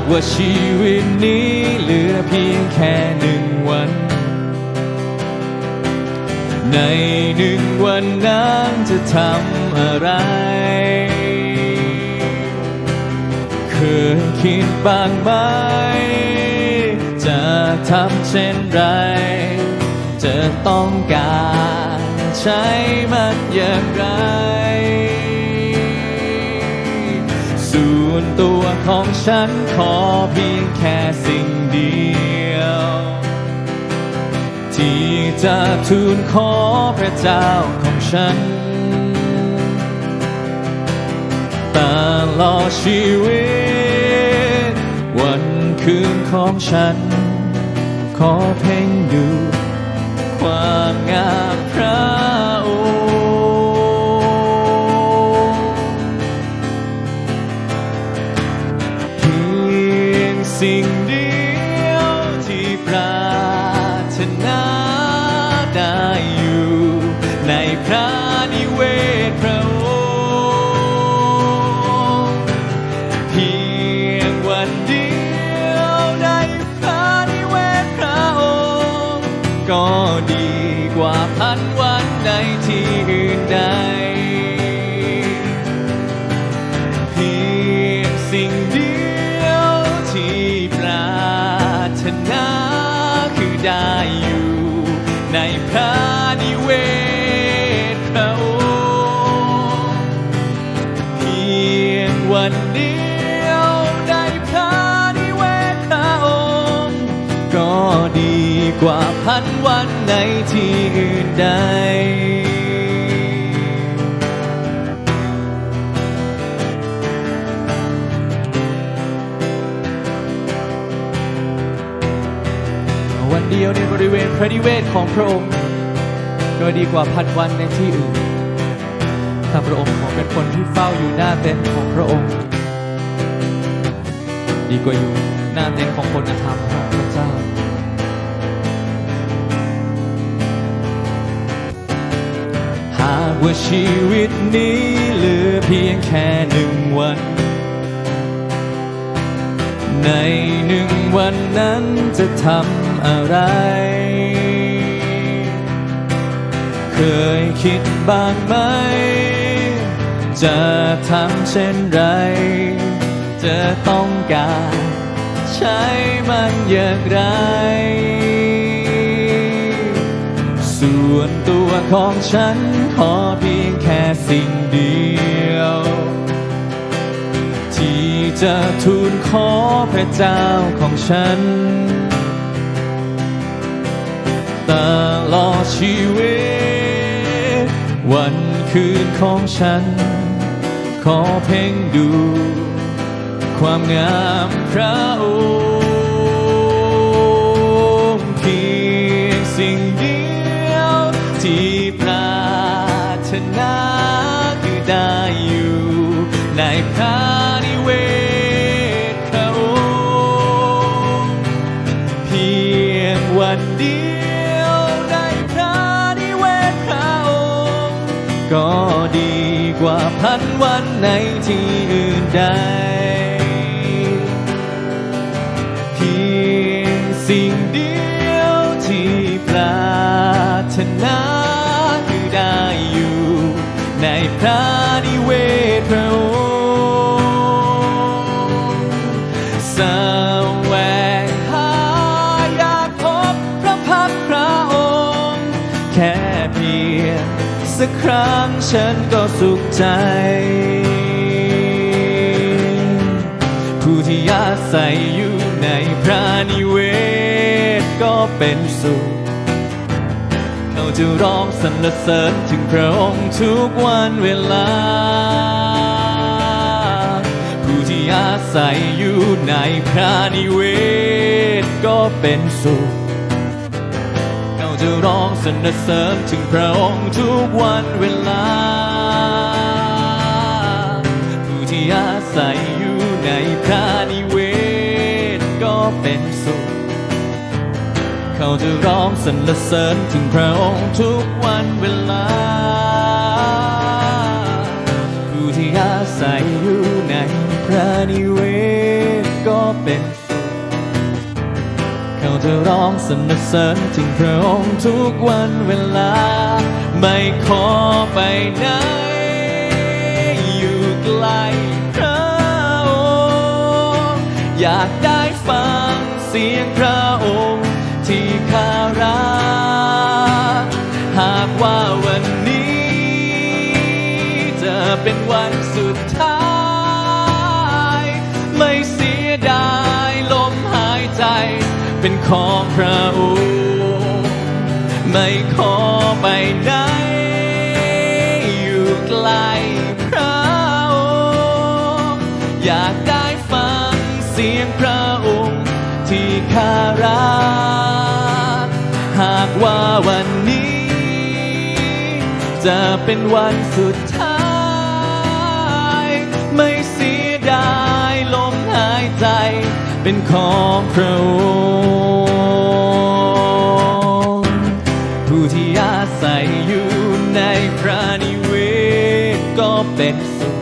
ากว่าชีวิตนี้เหลือเพียงแค่หนึ่งวัน ในหนึ่งวันนั้นจะทำอะไร เคยคิดบ้างไหม จะทำเช่นไร จะต้องการใช้มันอย่างไร ฉันขอเพียงแค่สิ่งเดียว ที่จะทูลขอพระเจ้าของฉันตลอดชีวิต วันคืนของฉัน ขอเพ่งดูความงามพระ สิ่งเดียวที่ปรารถนาได้อยู่ ในพระนิเวศพระองค์เพียงวันเดียวในพระนิเวศพระองค์ ก็ดีกว่าพันวันในที่อื่นใด กว่าพันวันในที่อื่นใด วันเดียวในบริเวณพระนิเวศของพระองค์ก็ดีกว่าพันวันในที่อื่นถ้าพระองค์ขอเป็นคนที่เฝ้าอยู่หน้าเต็นท์ของพระองค์ ดีกว่าอยู่หน้าเต็นท์ของคนธรรมของพระเจ้าากว่าชีวิตนี้เหลือเพียงแค่หนึ่งวัน ในหนึ่งวันนั้นจะทำอะไร เคยคิดบ้างไหม จะทำเช่นไร จะต้องการ ใช้มันอย่างไร ส่วนตัวของฉันขอเพียงแค่สิ่งเดียว ที่จะทูลขอพระเจ้าของฉันตลอดชีวิต วันคืนของฉัน ขอเพ่งดู ความงามพระองค์เพียงสิ่ง ก็ดีกว่าพันวันในที่อื่นใดเพียงสิ่งเดียวที่ปรารถนาคือได้อยู่ในพระนิเวศพระองค์ สักครั้งฉันก็สุขใจ ผู้ที่อาศัยอยู่ในพระนิเวศก็เป็นสุข เขาจะร้องสรรเสริญถึงพระองค์ทุกวันเวลา ผู้ที่อาศัยอยู่ในพระนิเวศก็เป็นสุข จะร้องสรรเสริญถึงพระองค์ทุกวันเวลา ผู้ที่อาศัยอยู่ในพระนิเวศก็เป็นสุข เขาจะร้องสรรเสริญถึงพระองค์ทุกวันเวลา จะร้องสรรเสริญถึงพระองค์ทุกวันเวลา ไม่ขอไปไหน อยู่ใกลพระองค์อยากได้ฟังเสียงพระองค์ที่ข้ารักหากว่าวันนี้ จะเป็นวันสุดท้าย ไม่เสียดาย ของพระองค์ไม่ขอไปไหนอยู่ใกลพระองค์อยากได้ฟังเสียงพระองค์ที่ข้ารักหากว่าวันนี้ จะเป็นวันสุดท้าย ไม่เสียดายลมหายใจเป็นของพระองค์ เป็นสุข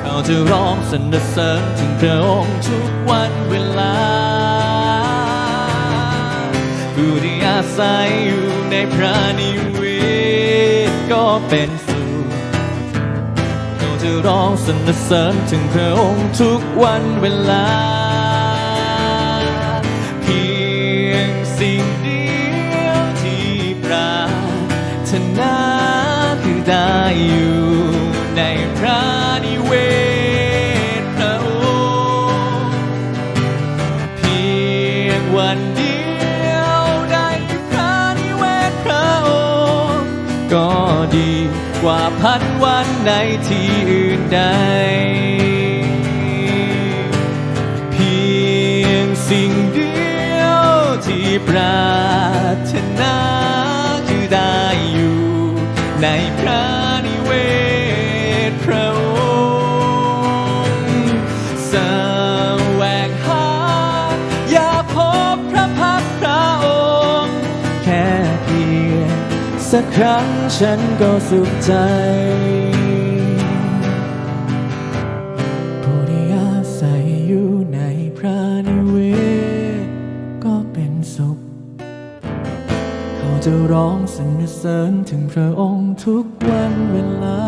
เขาจะร้องสรรเสริญถึงพระองค์ทุกวันเวลา ผู้ที่อาศัยอยู่ในพระนิเวศก็เป็นสุข เขาจะร้องสรรเสริญถึงพระองค์ทุกวันเวลาเพียงสิ่งเดียวที่ปรารถนาคือได้ อยู่ในพระนิเวศพระองค์เพียงวันเดียวในพระนิเวศพระองค์ก็ดีกว่าพันวันในที่อื่นใด สักครั้งฉันก็สุขใจผู้ที่อาศัยอยู่ในพระนิเวศก็เป็นสุข เขาจะร้องสรรเสริญถึงพระองค์ทุกวันเวลา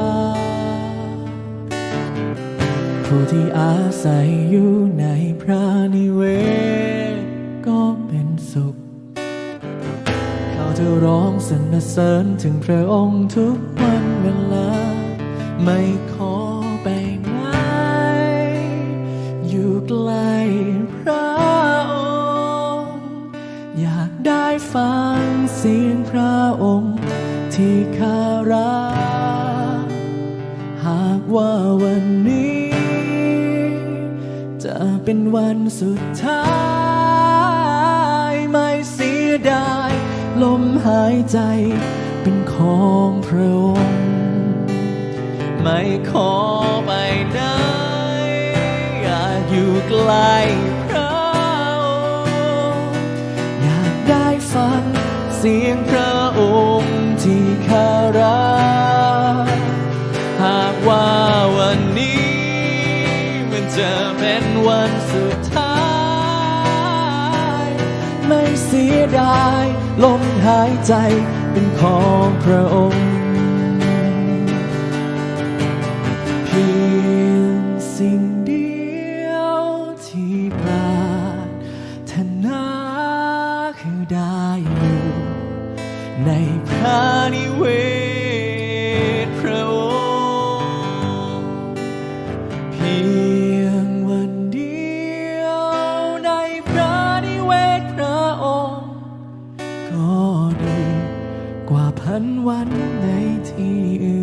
ผู้ที่อาศัยอยู่ในพระนิเวศ ร้องสรรเสริญถึงพระองค์ทุกวันเวลา ไม่ขอไปไหนอยู่ใกล้พระองค์ อยากได้ฟังเสียงพระองค์ที่ข้ารักหากว่าวันนี้ จะเป็นวันสุดท้าย หายใจเป็นของพระองค์ไม่ขอไปไหนอยากอยู่ใกล้พระองค์อยากได้ฟังเสียงพระองค์ที่ข้ารักหากว่าวันนี้มันจะเป็นวันสุดท้าย ไม่เสียดาย ลมหายใจเป็นของพระองค์ พันวันในที่อื่น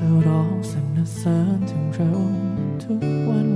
จะร้องสรรเสริญถึงเราทุกวัน